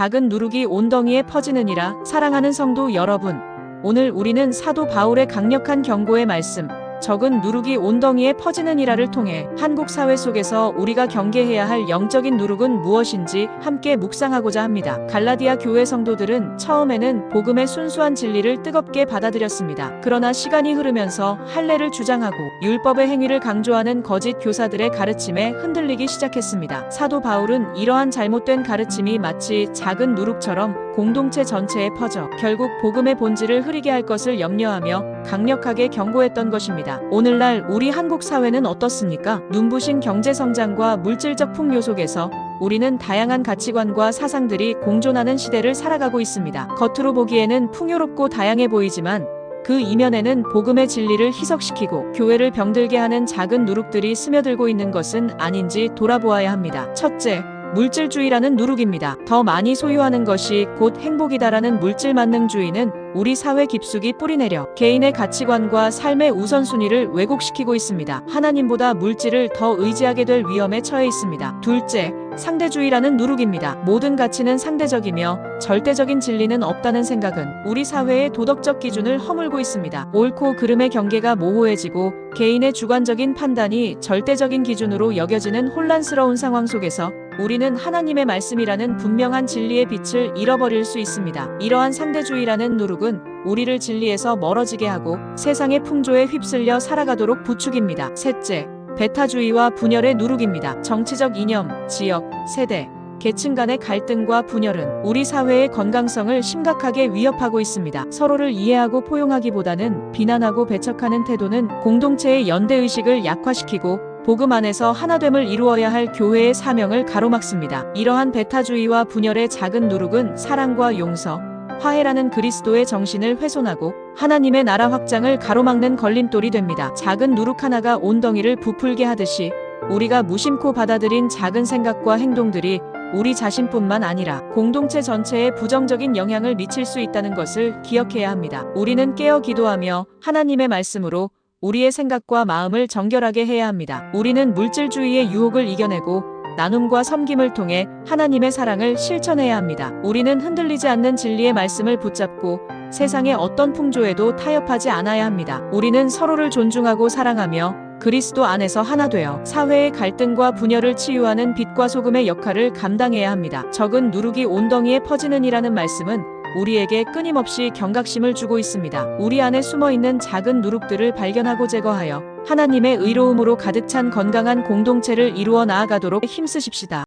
작은 누룩이 온덩이에 퍼지느니라 사랑하는 성도 여러분. 오늘 우리는 사도 바울의 강력한 경고의 말씀, 적은 누룩이 온덩이에 퍼지는 일화를 통해 한국 사회 속에서 우리가 경계해야 할 영적인 누룩은 무엇인지 함께 묵상하고자 합니다. 갈라디아 교회 성도들은 처음에는 복음의 순수한 진리를 뜨겁게 받아들였습니다. 그러나 시간이 흐르면서 할례를 주장하고 율법의 행위를 강조하는 거짓 교사들의 가르침에 흔들리기 시작했습니다. 사도 바울은 이러한 잘못된 가르침이 마치 작은 누룩처럼 공동체 전체에 퍼져 결국 복음의 본질을 흐리게 할 것을 염려하며 강력하게 경고했던 것입니다. 오늘날 우리 한국 사회는 어떻습니까? 눈부신 경제 성장과 물질적 풍요 속에서 우리는 다양한 가치관과 사상들이 공존하는 시대를 살아가고 있습니다. 겉으로 보기에는 풍요롭고 다양해 보이지만 그 이면에는 복음의 진리를 희석시키고 교회를 병들게 하는 작은 누룩들이 스며들고 있는 것은 아닌지 돌아보아야 합니다. 첫째, 물질주의라는 누룩입니다. 더 많이 소유하는 것이 곧 행복이다라는 물질 만능주의는 우리 사회 깊숙이 뿌리내려 개인의 가치관과 삶의 우선순위를 왜곡시키고 있습니다. 하나님보다 물질을 더 의지하게 될 위험에 처해 있습니다. 둘째, 상대주의라는 누룩입니다. 모든 가치는 상대적이며 절대적인 진리는 없다는 생각은 우리 사회의 도덕적 기준을 허물고 있습니다. 옳고 그름의 경계가 모호해지고 개인의 주관적인 판단이 절대적인 기준으로 여겨지는 혼란스러운 상황 속에서 우리는 하나님의 말씀이라는 분명한 진리의 빛을 잃어버릴 수 있습니다. 이러한 상대주의라는 누룩은 우리를 진리에서 멀어지게 하고 세상의 풍조에 휩쓸려 살아가도록 부추깁니다. 셋째, 배타주의와 분열의 누룩입니다. 정치적 이념, 지역, 세대, 계층 간의 갈등과 분열은 우리 사회의 건강성을 심각하게 위협하고 있습니다. 서로를 이해하고 포용하기보다는 비난하고 배척하는 태도는 공동체의 연대의식을 약화시키고 복음 안에서 하나됨을 이루어야 할 교회의 사명을 가로막습니다. 이러한 배타주의와 분열의 작은 누룩은 사랑과 용서, 화해라는 그리스도의 정신을 훼손하고 하나님의 나라 확장을 가로막는 걸림돌이 됩니다. 작은 누룩 하나가 온 덩이를 부풀게 하듯이 우리가 무심코 받아들인 작은 생각과 행동들이 우리 자신뿐만 아니라 공동체 전체에 부정적인 영향을 미칠 수 있다는 것을 기억해야 합니다. 우리는 깨어 기도하며 하나님의 말씀으로 우리의 생각과 마음을 정결하게 해야 합니다. 우리는 물질주의의 유혹을 이겨내고 나눔과 섬김을 통해 하나님의 사랑을 실천해야 합니다. 우리는 흔들리지 않는 진리의 말씀을 붙잡고 세상의 어떤 풍조에도 타협하지 않아야 합니다. 우리는 서로를 존중하고 사랑하며 그리스도 안에서 하나 되어 사회의 갈등과 분열을 치유하는 빛과 소금의 역할을 감당해야 합니다. 적은 누룩이 온덩이에 퍼지는 이라는 말씀은 우리에게 끊임없이 경각심을 주고 있습니다. 우리 안에 숨어 있는 작은 누룩들을 발견하고 제거하여 하나님의 의로움으로 가득 찬 건강한 공동체를 이루어 나아가도록 힘쓰십시다.